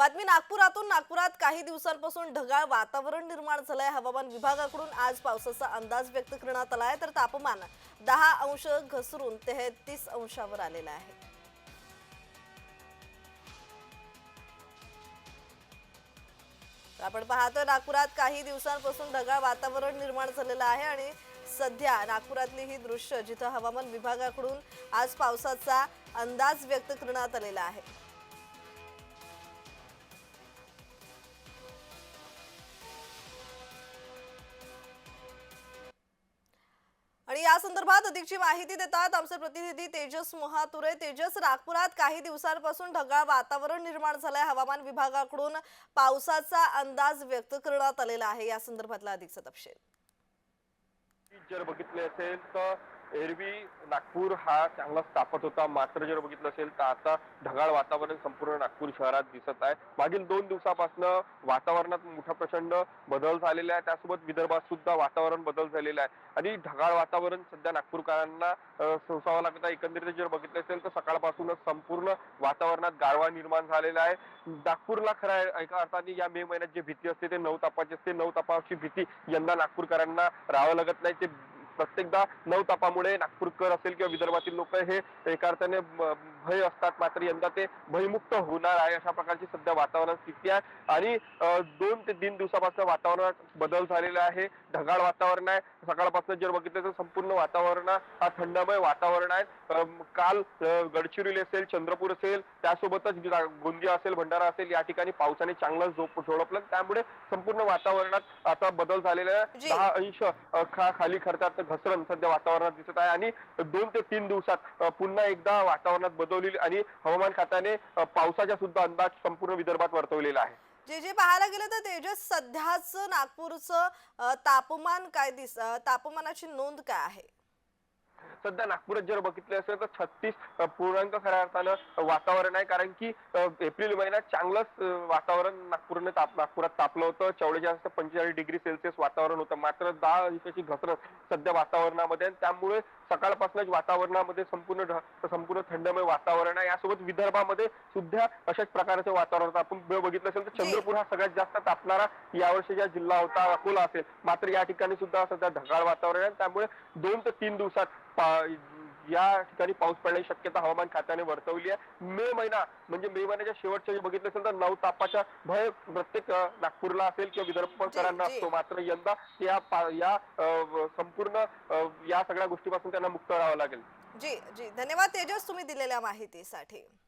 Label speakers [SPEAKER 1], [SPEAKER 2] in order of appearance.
[SPEAKER 1] बातमी नागपुरातून. नागपुरात काही दिवसांपासून ढगाळ वातावरण निर्माण झालंय. हवामान विभागाकडून आज पावसाचा अंदाज व्यक्त करण्यात आलाय तर तापमान दहा अंश घसरून तेहतीस अंशावर आलेलं आहे. आपण पाहतोय नागपुरात काही दिवसांपासून ढगाळ वातावरण निर्माण झालेलं आहे आणि सध्या नागपुरातली ही दृश्य जिथं हवामान विभागाकडून आज पावसाचा अंदाज व्यक्त करण्यात आलेला आहे. आणि या संदर्भात अधिकची माहिती देतात आमचे प्रतिनिधी तेजस मोहातुरे. तेजस नागपुरात काही दिवसांपासून ढगाळ वातावरण निर्माण झालंय. हवामान विभागाकडून पावसाचा अंदाज व्यक्त करण्यात आलेला आहे. या संदर्भातला अधिकचा तपशील.
[SPEAKER 2] जर बघितले असेल तर एरवी नागपूर हा चांगला तापत होता. मात्र जर बघितलं असेल तर आता ढगाळ वातावरण संपूर्ण नागपूर शहरात दिसत आहे. मागील दोन दिवसापासून वातावरणात मोठा प्रचंड बदल झालेला आहे. त्यासोबत विदर्भात सुद्धा वातावरण बदल झालेला आहे. आणि ढगाळ वातावरण सध्या नागपूरकरांना सोसावं लागत आहे. एकंदरीत जर बघितलं असेल तर सकाळपासूनच संपूर्ण वातावरणात गारवा निर्माण झालेला आहे. नागपूरला खऱ्या एका अर्थाने या मे महिन्यात जी भीती असते ते नऊ तापाची असते. नऊ तापाची भीती यंदा नागपूरकरांना राहावं लागत नाही. ते प्रत्येकदा नऊ तापामुळे नागपूरकर असेल किंवा विदर्भातील लोक हे एका अर्थाने भय असतात. मात्र यंदा ते भयमुक्त होणार आहे अशा प्रकारची सध्या वातावरण स्थिती आहे. आणि दोन ते तीन दिवसापासून वातावरणात बदल झालेला आहे. ढगाळ वातावरण आहे. सकाळपासून जर बघितलं तर संपूर्ण वातावरण हा थंडमय वातावरण आहे. काल गडचिरोली असेल चंद्रपूर असेल त्यासोबतच गोंदिया असेल भंडारा असेल या ठिकाणी पावसाने चांगलं झोप झोडपलं. त्यामुळे संपूर्ण वातावरणात आता बदल झालेला आहे. दहा अंश खा खाली खर्चात घसरण सध्या वातावरणात दिसत आहे. आणि दोन ते तीन दिवसात पुन्हा एकदा वातावरणात बदललेली आणि हवामान खात्याने पावसाचा सुद्धा अंदाज संपूर्ण विदर्भात वर्तवलेला आहे.
[SPEAKER 1] जे जे पाहायला गेलं तर तेजस सध्याच नागपूरचं तापमान काय दिस तापमानाची नोंद काय आहे?
[SPEAKER 2] सध्या नागपुरात जर बघितले असेल तर छत्तीस पूर्णांक खऱ्या अर्थानं वातावरण आहे. कारण की एप्रिल महिन्यात चांगलंच वातावरण नागपूरने ताप नागपुरात तापलं होतं. चौवेचाळीस ते पंचेचाळीस डिग्री सेल्सिअस वातावरण होतं. मात्र दहा अंशाची घसरण सध्या वातावरणामध्ये. त्यामुळे सकाळपासूनच वातावरणामध्ये संपूर्ण संपूर्ण थंडमय वातावरण आहे. यासोबत विदर्भामध्ये सुद्धा अशाच प्रकारचं वातावरण होतं. आपण बघितलं असेल तर. चंद्रपूर हा सगळ्यात जास्त तापणारा यावर्षीचा जिल्हा होता अकोला असेल. मात्र या ठिकाणी सुद्धा सध्या ढगाळ वातावरण आहे. त्यामुळे दोन ते तीन दिवसात या ठिकाणी पाऊस पडण्याची शक्यता हवामान खात्याने वर्तवली आहे. मे महिना म्हणजे मे महिन्याच्या शेवटच्या जे बघितलं असेल तर नऊ तापाचा भय प्रत्येक नागपूरला असेल किंवा विदर्भकरांना. असतो मात्र यंदा या या संपूर्ण या सगळ्या गोष्टीपासून त्यांना मुक्त राहावं लागेल.
[SPEAKER 1] जी जी. धन्यवाद तेजस तुम्ही दिलेल्या माहितीसाठी.